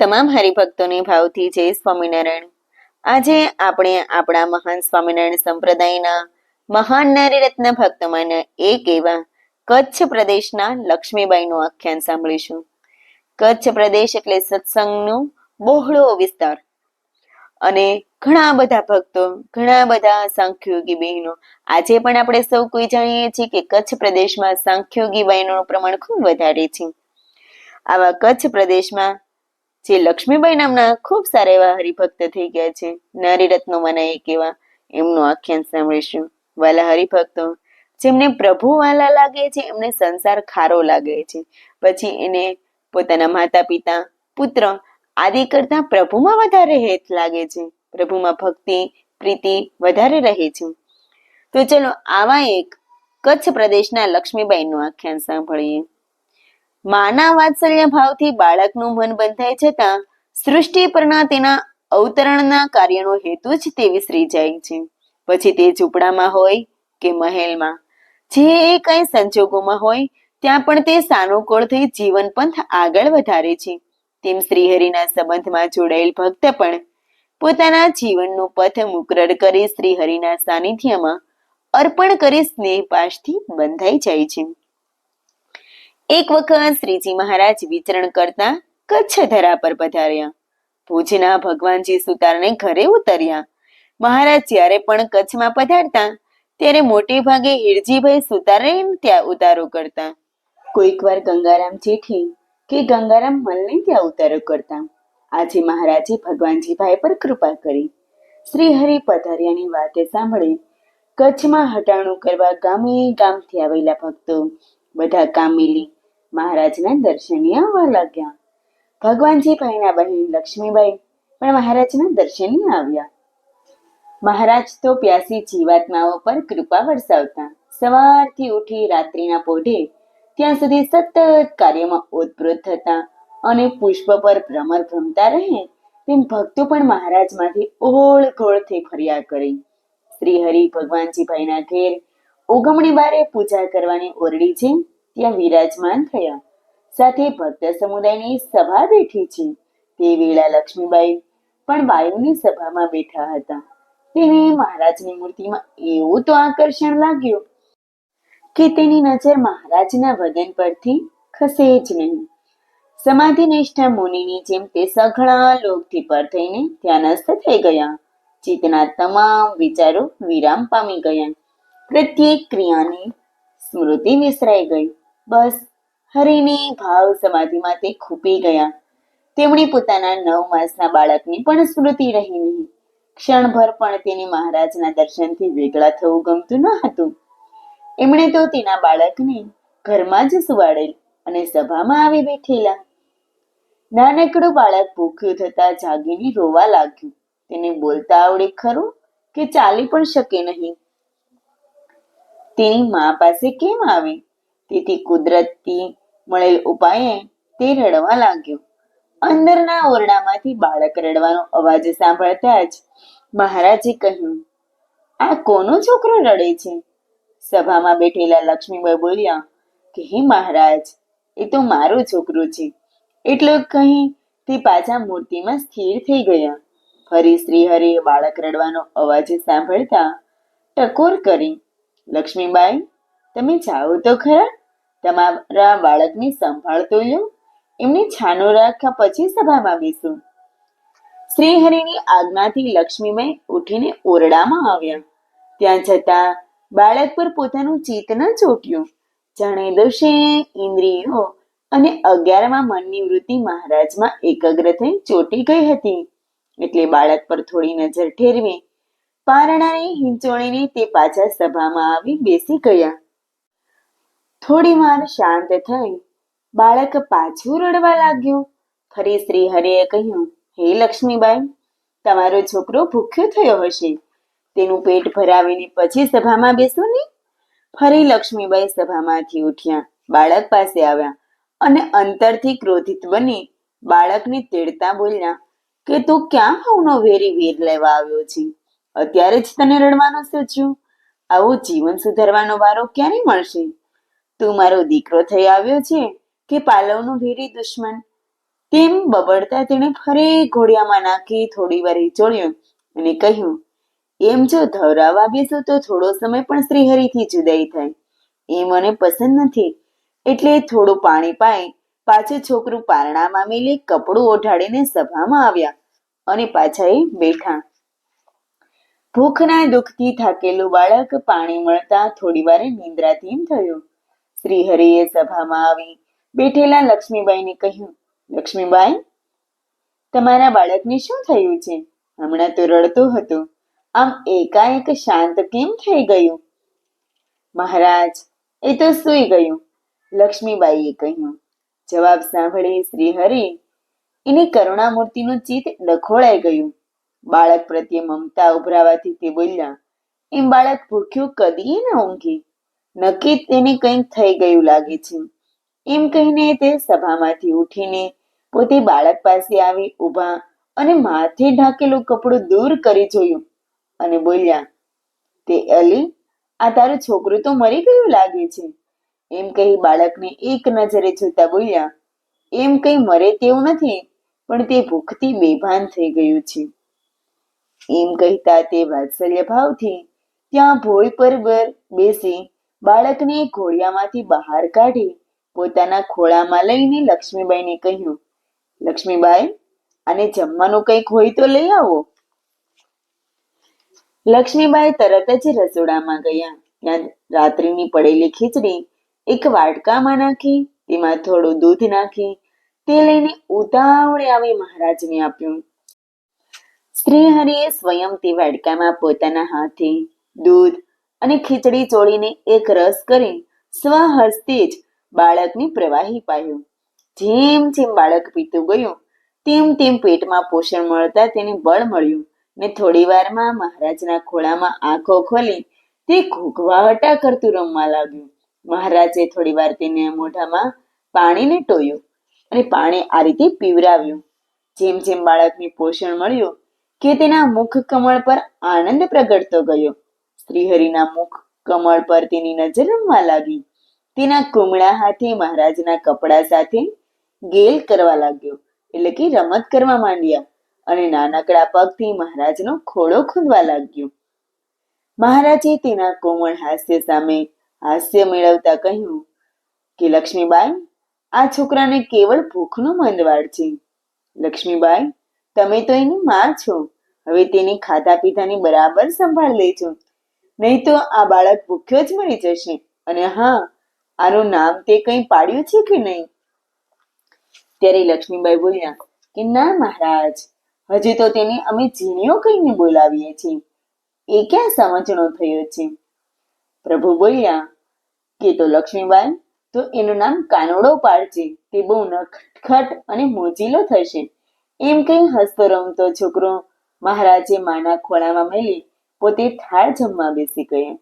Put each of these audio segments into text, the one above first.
તમામ હરિભક્તોને ભાવથી જય સ્વામિનારાયણ. આજે આપણે આપણા મહાન સ્વામિનારાયણ સંપ્રદાયના મહાન નારીરત્ન રત્ન ભક્તોમાંના એક એવા કચ્છ પ્રદેશના લક્ષ્મીબાઈનું આખ્યાન સાંભળીશું. કચ્છ પ્રદેશ એટલે સત્સંગનો બહોળો વિસ્તાર. અને ઘણા બધા ભક્તો, ઘણા બધા સાંખ્યોગી બહેનો, આજે પણ આપણે સૌ કોઈ જાણીએ છીએ કે કચ્છ પ્રદેશમાં સાંખ્યોગી બહેનોનું પ્રમાણ ખૂબ વધારે છે. આવા કચ્છ પ્રદેશમાં જે લક્ષ્મીબાઈ નામના ખૂબ સારા એવા હરિભક્ત થઈ ગયા છે. નારી રત્નોમાંના એક એવા એમનું આખ્યાન સાંભળીશું. વાલા હરિભક્તો, જેમને પ્રભુ વાલા લાગે છે, એમને સંસાર ખારો લાગે છે. પછી એને પોતાના માતા પિતા પુત્ર આદિ કરતા પ્રભુમાં વધારે હેત લાગે છે. પ્રભુમાં ભક્તિ, પ્રીતિ વધારે રહે છે. તો ચલો આવા એક કચ્છ પ્રદેશના લક્ષ્મીબાઈનું આખ્યાન સાંભળીએ. માના વાત્સલ્ય ભાવથી બાળકનું મન બંધાય છતાં સૃષ્ટિ પરના તેના અવતરણના કાર્યનો હેતુ જ તે વિસરી જાય છે. પછી તે ઝૂંપડામાં હોય કે મહેલમાં. જે કઈ સંજોગોમાં હોય, ત્યાં પણ તે સાનુકૂળ થઈ જીવન પંથ આગળ વધારે છે. તેમ શ્રીહરિના સંબંધમાં જોડાયેલ ભક્ત પણ પોતાના જીવનનું પથ મુકરર કરી શ્રીહરિના સાનિધ્યમાં અર્પણ કરી સ્નેહ પાશથી બંધાઈ જાય છે. એક વખત શ્રીજી મહારાજ વિચરણ કરતા કચ્છ ધરા પર પધાર્યા. ભુજના ભગવાનજી સુતારને ઘરે ઉતર્યા. મહારાજ જ્યારે પણ કચ્છમાં પધારતા, ત્યારે મોટે ભાગે ઈરજીભાઈ સુતારે ત્યાં ઉતારો કરતા. કોઈક વાર ગંગારામ જેઠી કે ગંગારામ મલને ત્યાં ઉતારો કરતા. આજે મહારાજે ભગવાનજીભાઈ પર કૃપા કરી. શ્રી હરિ પધાર્યાની વાતે સાંભળી કચ્છમાં હટાણું કરવા ગામે ગામથી આવેલા ભક્તો. બધા કામ મિલી મહારાજના દર્શને આવવા લાગ્યા. ભગવાનજીભાઈના બહેન લક્ષ્મીબાઈ પણ મહારાજના દર્શને આવ્યા. મહારાજ તો પ્યાસી જીવાત્માઓ પર કૃપા વરસાવતા. સવારથી ઉઠી રાત્રિના પોઢે ત્યાં સુધી સતત કાર્યમાં ઓતપ્રોત થતા અને પુષ્પ પર ભ્રમર ભ્રમતા રહે તેમ ભક્તો પણ મહારાજમાંથી ઓળ ઘોળ થઈ ફર્યા કરી. શ્રી હરિ ભગવાનજીભાઈના ઘેર ઉગમણી બારે પૂજા કરવાની ઓરડી છે ત્યાં વિરાજમાન થયા. સાથે ભક્ત સમુદાયની સભા બેઠી છે. તે વેળા લક્ષ્મીબાઈ પણ બાયુની સભામાં બેઠા હતા. તેને મહારાજની મૂર્તિમાં એવું તો આકર્ષણ લાગ્યું કે તેની નજર મહારાજના વદન પરથી ખસે જ નહીં. સમાધિ સમાધિનિષ્ઠ મુનિની જેમ તે સઘળા લોકથી પર થઈને ધ્યાનસ્થ થઈ ગયા. ચિત્તના તમામ વિચારો વિરામ પામી ગયા. પ્રત્યેક ક્રિયાની સ્મૃતિ વિસરાઈ ગઈ. બસ હરિની ભાવ સમાધિમાં તે ખૂપી ગયા. તેમણે પોતાના નવ માસના બાળકની પણ સ્મૃતિ રહી નહીં. ક્ષણભર પણ તેને મહારાજના દર્શનથી વેગળા થવું ગમતું ન હતું. એમણે તો તેના બાળકને ઘરમાં જ સુવાડેલ અને સભામાં આવી બેઠેલા. નાનકડું બાળક ભૂખ્યું થતા જાગીને રોવા લાગ્યું. તેને બોલતા આવડે ખરું કે ચાલી પણ શકે નહીં? તેની મા પાસે કેમ આવે? તેથી કુદરતી મળેલ ઉપાયે તે રડવા લાગ્યો. અંદરના ઓરડામાંથી બાળક રડવાનો અવાજ સાંભળતા જ મહારાજે કહ્યું, આ કોનો છોકરો રડે છે? સભામાં બેઠેલા લક્ષ્મીબાઈ બોલ્યા, કે હે મહારાજ, એ તો મારું છોકરું છે. એટલું કહી તે પાછા મૂર્તિમાં સ્થિર થઈ ગયા. ફરી શ્રી હરિએ બાળક રડવાનો અવાજ સાંભળતા ટકોર કરી, લક્ષ્મીબાઈ, તમે જાઓ તો ખરા? તમારા બાળકની સંભાળ તો લો એમને છાનો રાખ્યા પછી સભામાં બેસું. શ્રી હરિની આજ્ઞાથી લક્ષ્મીબાઈ ઉઠીને ઓરડામાં આવ્યા. ત્યાં જતા બાળક પર પોતાનું ચિત્ત ન ચોટ્યું. જાણે દોષે ઇન્દ્રિયો અને અગિયારમાં મનની વૃત્તિ મહારાજમાં એકાગ્ર થઈ ચોટી ગઈ હતી. એટલે બાળક પર થોડી નજર ઠેરવી. પારણાની હિંચોળીને તે પાછા સભામાં આવી બેસી ગયા. થોડી વાર શાંત થઈ. બાળક પાછું રડવા લાગ્યું. ફરી શ્રી હરિએ કહ્યું, હે લક્ષ્મીબાઈ, તમારો છોકરો ભૂખ્યો થયો હશે. તેનું પેટ ભરાવીને પછી સભામાં બેસો ને. ફરી લક્ષ્મીબાઈ સભામાંથી ઉઠ્યા, બાળક પાસે આવ્યા અને અંતરથી ક્રોધિત બની બાળકને તેડતા બોલ્યા, કે તું ક્યાં ભાવનો વેરી વેર લેવા આવ્યો છે? અત્યારે જ તને રડવાનું સૂચ્યું? આવું જીવન સુધારવાનો વારો ક્યારે મળશે? તું મારો દીકરો થઈ આવ્યો છે કે પાલવનો ભેરી દુશ્મન? તેમ બબડતા તેણે ફરી ઘોડિયામાં નાખી થોડી વાર હિચોળ્યું અને કહ્યું, એમ જો ધવરાવા બેસો તો થોડો સમય પણ શ્રીહરિથી જુદાઈ થાય. એ મને પસંદ નથી. એટલે થોડું પાણી પાઈ પાછું છોકરું પારણામાં મેલી કપડું ઓઢાડીને સભામાં આવ્યા અને પાછા એ બેઠા. ભૂખના દુઃખથી થાકેલું બાળક પાણી મળતા થોડી વારે નિંદ્રાધીન થયું. શ્રીહરિએ સભામાં આવી બેઠેલા લક્ષ્મીબાઈને કહ્યું, લક્ષ્મીબાઈ, તમારા બાળકને શું થયું છે? હમણાં તો રડતો હતો. આમ એકાએક શાંત કેમ થઈ ગયું? મહારાજ, એ તો સૂઈ ગયું, લક્ષ્મીબાઈએ કહ્યું. જવાબ સાંભળી શ્રીહરિ, એની કરુણામૂર્તિનું ચિત્ત ડખોળાઈ ગયું. બાળક પ્રત્યે મમતા ઉભરાવાથી તે બોલ્યા, એમ બાળક ભૂખ્યું કદી ન ઊંઘી. નક્કી તેને કંઈક થઈ ગયું લાગે છે. એમ કહીને તે સભામાંથી ઉઠીને પોતે બાળક પાસે આવી ઊભા અને માથે ઢાકેલું કપડું દૂર કરી જોયું અને બોલ્યા, તે અલી, આ તારું છોકરું તો મરી ગયું લાગે છે. એમ કહી બાળકને એક નજરે જોતા બોલ્યા, એમ કઈ મરે તેવું નથી, પણ તે ભૂખથી બેભાન થઈ ગયું છે. એમ કહેતા તે વાત્સલ્ય ભાવથી ત્યાં ભોય પર બેસી બાળકને ઘોડિયામાંથી બહાર કાઢી પોતાના ખોળામાં લઈને લક્ષ્મીબાઈને કહ્યું, લક્ષ્મીબાઈ, આને જમવાનું કંઈક હોય તો લઈ આવો. લક્ષ્મીબાઈ તરત જ રસોડામાં ગયા. ત્યાં રાત્રિની પડેલી ખીચડી એક વાટકામાં નાખી, તેમાં થોડું દૂધ નાખી, તે લઈને ઉતાવળે આવી મહારાજને આપ્યું. શ્રીહરિએ સ્વયં તે વાડકામાં પોતાના હાથે દૂધ અને ખીચડી ચોળીને એક રસ કરી સ્વહસ્તે જ બાળકની પ્રવાહી પાયું જેમ જેમ બાળક પીતું ગયું, તેમ તેમ પેટમાં પોષણ મળતા તેને બળ મળ્યું ને થોડી વારમાં મહારાજના ખોળામાં આંખો ખોલી તે ઘૂઘવાહટા કરતું રમવા લાગ્યું. મહારાજે થોડી વાર તેને મોઢામાં પાણીને ટોયું અને પાણી આ રીતે પીવરાવ્યું. જેમ જેમ બાળકને પોષણ મળ્યું કે તેના મુખ કમળ પર આનંદ પ્રગટતો ગયો. શ્રીહરિના મુખ કમળ પર તેની નજર રમવા લાગી. તેના કુમળા હાથે મહારાજના કપડા સાથે ગેલ કરવા લાગ્યો, એટલે કે રમત કરવા માંડ્યા અને નાનકડા પગથી મહારાજનો ખોળો ખૂંદવા લાગ્યો. મહારાજે તેના કોમળ હાસ્ય સામે હાસ્ય મેળવતા કહ્યું કે, લક્ષ્મીબાઈ, આ છોકરાને કેવળ ભૂખનો મંદવાડ છે. લક્ષ્મીબાઈ, તમે તો એની માં છો. હવે તેની ખાધા પીધાની બરાબર સંભાળ લેજો. નહીં તો આ બાળક ભૂખ્યો જ મરી જશે. અને હા, આનું નામ તે કંઈ પાડ્યું છે કે નહીં? ત્યારે લક્ષ્મીબાઈ બોલ્યા કે ના મહારાજ, હજી તો તેને અમે ઝીણીઓ કહીને બોલાવીએ છીએ. એ ક્યાં સમજણો થયો છે? પ્રભુ બોલ્યા કે તો લક્ષ્મીબાઈ, તો એનું નામ કાનોડો પાડજે, તે બહુ નખટખટ અને મોજીલો થશે. એમ કઈ હસતો રમતો છોકરો મહારાજે માના ખોળામાં મેલી પોતે થાળ જમવા બેસી ગયા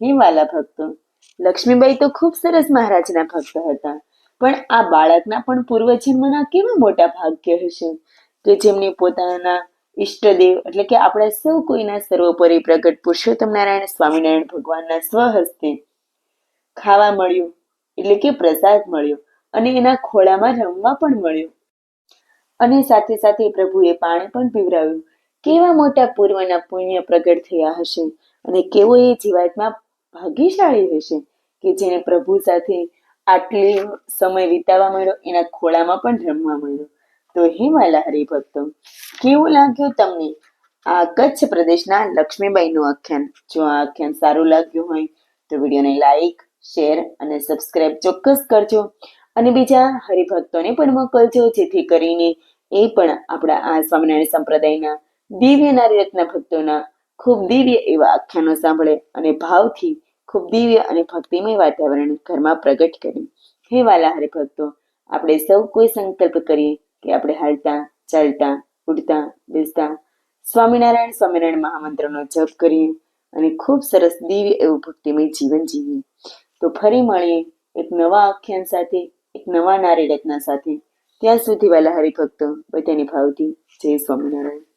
હે વાલા ભક્તો, લક્ષ્મીબાઈ તો ખૂબ સરસ મહારાજના ભક્ત હતા. પણ આ બાળકના પણ પૂર્વજન્મના કેવા મોટા ભાગ્ય હશે? કે જેમને પોતાના ઈષ્ટદેવ એટલે કે આપણા સૌ કોઈના સર્વોપરી પ્રગટ પુરુષોત્તમ નારાયણ સ્વામિનારાયણ ભગવાનના સ્વહસ્તે ખાવા મળ્યું, એટલે કે પ્રસાદ મળ્યો અને એના ખોળામાં રમવા પણ મળ્યું. અને સાથે સાથે પ્રભુએ પાણી પણ પીવરાવ્યું. કેવા મોટા પૂર્વના પુણ્ય પ્રગટ થયા હશે? અને કેવો એ જીવાતમાં ભાગ્યશાળી હશે કે જેને પ્રભુ સાથે આટલી સમય વિતાવવા મળ્યો, એના ખોળામાં પણ રમવા મળ્યો? તો હે માલા હરિભક્તો કેવું લાગ્યું તમને આ કચ્છ પ્રદેશના લક્ષ્મીબાઈનું આખ્યાન? જો આ આખ્યાન સારું લાગ્યું હોય તો વિડીયોને લાઈક, શેર અને સબસ્ક્રાઇબ ચોક્કસ કરજો. અને બીજા હરિભક્તોને પણ મોકલજો, જેથી કરીને એ પણ આપણા આ સ્વામિનારાયણ સંપ્રદાયના દિવ્ય નારી રત્ન ભક્તોના ખૂબ દિવ્ય એવા આખ્યાનો સાંભળે અને ભાવથી ખૂબ દિવ્ય અને ભક્તિમય વાતાવરણ ઘરમાં પ્રગટ કરે. હે વાલા હરિભક્તો આપણે સૌ કોઈ સંકલ્પ કરીએ કે આપણે હાલતા, ચાલતા, ઉડતા, બેસતા સ્વામિનારાયણ સ્વામિનારાયણ મહામંત્રનો જપ કરીએ અને ખૂબ સરસ દિવ્ય એવું ભક્તિમય જીવન જીવીએ. તો ફરી મળીએ એક નવા આખ્યાન સાથે, એક નવા નારી રત્ના સાથે. ત્યાં સુધી વાલા હરિભક્તો બધાની ભાવથી જય સ્વામિનારાયણ.